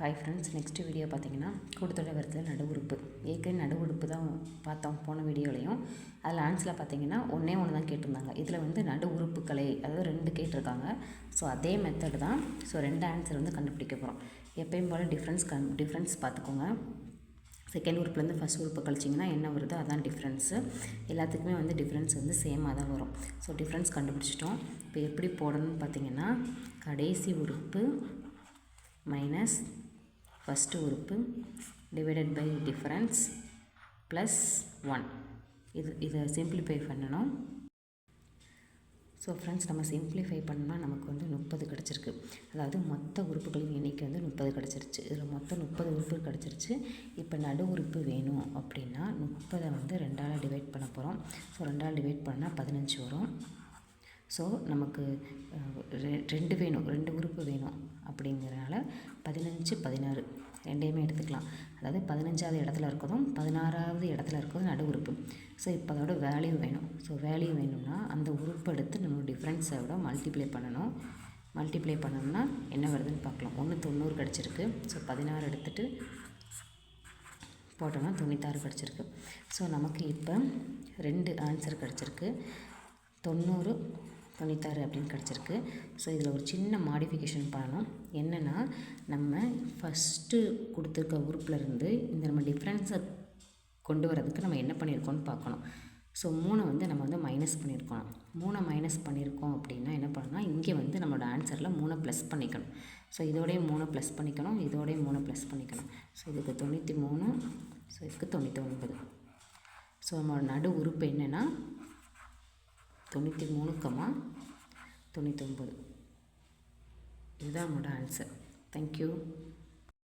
Hi friends next video பார்த்தீங்கன்னா கூட்டத்தொடர் வரத்தில் நடு உறுப்பு. ஏற்கனவே நடு உறுப்பு தான் பார்த்தோம் போன வீடியோலையும். அதில் ஆன்சரில் பார்த்தீங்கன்னா ஒன்றே ஒன்று தான் கேட்டிருந்தாங்க. இதில் வந்து நடு உறுப்புகளை அதாவது ரெண்டு கேட்டிருக்காங்க. ஸோ அதே மெத்தட் தான். ஸோ ரெண்டு ஆன்சர் வந்து கண்டுபிடிக்க போகிறோம் எப்பயும் போல் டிஃப்ரென்ஸ் கண் டிஃப்ரென்ஸ் பார்த்துக்கோங்க செகண்ட் உறுப்புலேருந்து ஃபஸ்ட் உறுப்பு கழிச்சிங்கன்னா என்ன வருதோ அதான் டிஃப்ரென்ஸு எல்லாத்துக்குமே வந்து டிஃப்ரென்ஸ் வந்து சேமாக தான் வரும். ஸோ டிஃப்ரென்ஸ் கண்டுபிடிச்சிட்டோம். இப்போ எப்படி போடணும்னு பார்த்தீங்கன்னா கடைசி உறுப்பு மைனஸ் ஃபஸ்ட்டு உறுப்பு divided by difference plus one இது இதை சிம்பிளிஃபை பண்ணணும். ஸோ ஃப்ரெண்ட்ஸ் நம்ம சிம்பிளிஃபை பண்ணோம்னா நமக்கு வந்து முப்பது கிடச்சிருக்கு. அதாவது மொத்த உறுப்புகளின் எண்ணிக்கை வந்து முப்பது கிடச்சிருச்சு. இதில் மொத்தம் முப்பது உறுப்பு கிடச்சிருச்சு. இப்போ நடு உறுப்பு வேணும் அப்படின்னா முப்பதை வந்து ரெண்டால் டிவைட் பண்ண போகிறோம் ஸோ ரெண்டால் டிவைட் பண்ணால் பதினஞ்சு வரும். ஸோ நமக்கு ரெண்டு வேணும் ரெண்டு உறுப்பு வேணும் அப்படிங்கிறனால பதினஞ்சு பதினாறு ரெண்டையுமே எடுத்துக்கலாம். அதாவது பதினஞ்சாவது இடத்துல இருக்கிறதும் பதினாறாவது இடத்துல இருக்கிறதும் நடு உறுப்பு. ஸோ இப்போ அதோட வேல்யூ வேணும். ஸோ வேல்யூ வேணும்னா அந்த உறுப்பு எடுத்து நம்ம டிஃப்ரென்ஸை விட மல்டிப்ளை பண்ணணும். மல்டிப்ளை பண்ணோம்னா என்ன வருதுன்னு பார்க்கலாம். ஒன்று தொண்ணூறு கிடச்சிருக்கு. ஸோ பதினாறு எடுத்துகிட்டு போட்டோம்னா தொண்ணூத்தாறு கிடச்சிருக்கு. ஸோ நமக்கு இப்போ ரெண்டு ஆன்சர் கிடச்சிருக்கு. தொண்ணூறு தொண்ணூத்தாறு அப்படின்னு கிடச்சிருக்கு. ஸோ இதில் ஒரு சின்ன மாடிஃபிகேஷன் பண்ணணும். என்னென்னா நம்ம ஃபஸ்ட்டு கொடுத்துருக்க உறுப்புலேருந்து இந்த நம்ம டிஃப்ரென்ஸை கொண்டு வரதுக்கு நம்ம என்ன பண்ணியிருக்கோம்னு பார்க்கணும். ஸோ மூணை வந்து நம்ம வந்து மைனஸ் பண்ணியிருக்கோம். மூணை மைனஸ் பண்ணியிருக்கோம் அப்படின்னா என்ன பண்ணணும்னா இங்கே வந்து நம்மளோட ஆன்சரில் மூணை ப்ளஸ் பண்ணிக்கணும். ஸோ இதோடய மூணை ப்ளஸ் பண்ணிக்கணும். இதோடய மூணை ப்ளஸ் பண்ணிக்கணும். ஸோ இதுக்கு தொண்ணூற்றி மூணு ஸோ இதுக்கு தொண்ணூற்றி ஒன்பது. ஸோ நம்மளோட நடு உறுப்பு என்னென்னா தொண்ணூற்றி மூணு கம்மா தொண்ணூற்றொம்பது இதுதான் நம்மளோட ஆன்சர் தேங்க்யூ